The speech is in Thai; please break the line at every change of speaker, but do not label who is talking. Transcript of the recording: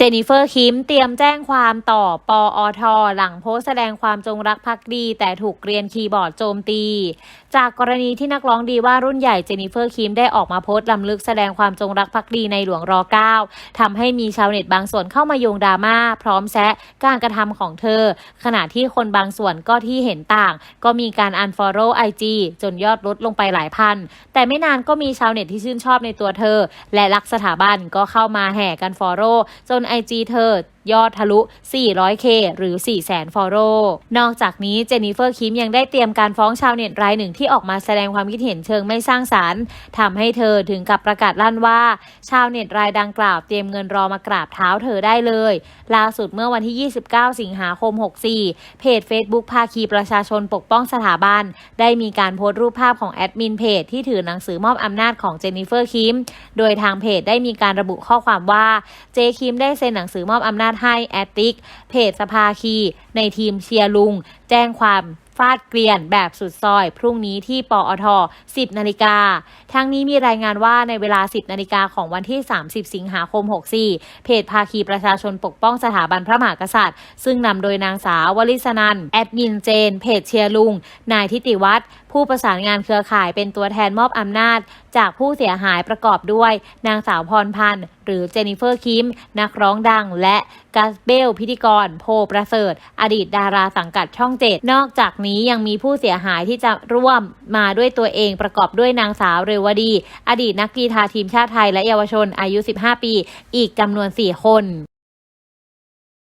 เจนิเฟอร์คิมเตรียมแจ้งความต่อปออทหลังโพสแสดงความจงรักภักดี แต่ถูกเกรียนคีย์บอร์ดโจมตี จากกรณีที่นักร้องดีว่ารุ่นใหญ่เจนิเฟอร์คิมได้ออกมาโพสต์ลำลึกแสดงความจงรักภักดีในหลวงร9ทำให้มีชาวเน็ตบางส่วนเข้ามาโยงดราม่าพร้อมแซะการกระทำของเธอ ขณะที่คนบางส่วนก็ที่เห็นต่าง ก็มีการ unfollow IG จนยอดลดลงไปหลายพัน แต่ไม่นานก็มีชาวเน็ตที่ชื่นชอบในตัวเธอ และรักสถาบันก็เข้ามาแห่กันฟอลโล่จน IG เธอยอดทะลุ 400k หรือ 400,000 ฟอลโล่นอกจากนี้เจนนิเฟอร์คิมยังได้เตรียมการฟ้องชาวเน็ตรายหนึ่งที่ออกมาแสดงความคิดเห็นเชิงไม่สร้างสารรค์ทำให้เธอถึงกับประกาศลั่นว่า ชาวเน็ตรายดังกล่าวเตรียมเงินรอมากราบเท้าเธอได้เลย ล่าสุดเมื่อวันที่ 29 สิงหาคม 64 เพจ Facebook ภาคีประชาชนปกป้องสถาบัน ได้มีการโพสต์รูปภาพของแอดมินเพจที่ถือหนังสือมอบอำนาจของเจนนิเฟอร์คิม โดยทางเพจได้มีการระบุข้อความว่า เจคิมได้เซ็นหนังสือมอบอำนาจให้แอดติก เพจสภาคี ในทีมเชียร์ลุง แจ้งความฟาดเกลียนแบบสุดซอย พรุ่งนี้ที่ปอท 10 นาฬิกา ทั้งนี้มีรายงานว่าในเวลา 10 นาฬิกาของวันที่ 30 สิงหาคม 64 เพจภาคีประชาชนปกป้องสถาบันพระมหากษัตริย์ ซึ่งนำโดยนางสาววลิศนัน แอดมินเจน เพจเชียร์ลุง นายทิติวัฒน์ผู้ประสานงานเครือข่ายเป็นตัวแทนมอบอำนาจ จากผู้เสียหายประกอบด้วย นางสาวพรพันธ์ หรือเจนิเฟอร์คิม นักร้องดัง และ กัสเบล พิธีกร โพประเสริฐ อดีตดาราสังกัดช่องเจ็ดนอกจากนี้ยังมีผู้เสียหายที่จะร่วมมาด้วยตัวเองประกอบด้วยนางสาวเรวดี อดีตนักกีฬาทีมชาติไทยและเยาวชนอายุ 15 ปี อีกจำนวน 4 คน